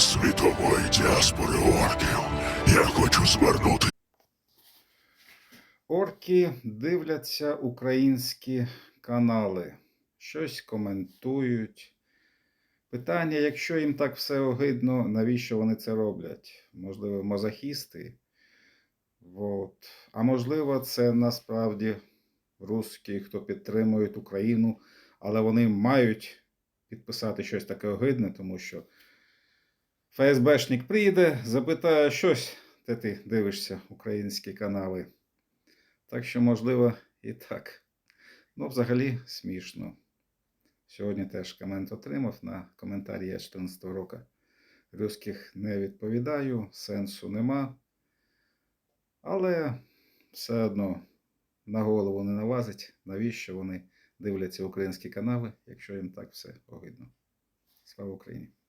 світової діаспори орків. Я хочу звернути Орки дивляться українські канали, щось коментують. Питання, якщо їм так все огидно, навіщо вони це роблять? Можливо, мазохісти. Вот. А можливо, це насправді русські, хто підтримують Україну, але вони мають підписати щось таке огидне, тому що ФСБшник прийде, запитає щось, де ти дивишся українські канали. Так що, можливо, і так. Ну, взагалі, смішно. Сьогодні теж комент отримав на коментарі я 14 року. Русських не відповідаю, сенсу нема. Але все одно на голову не налазить, навіщо вони дивляться українські канали, якщо їм так все огидно. Слава Україні!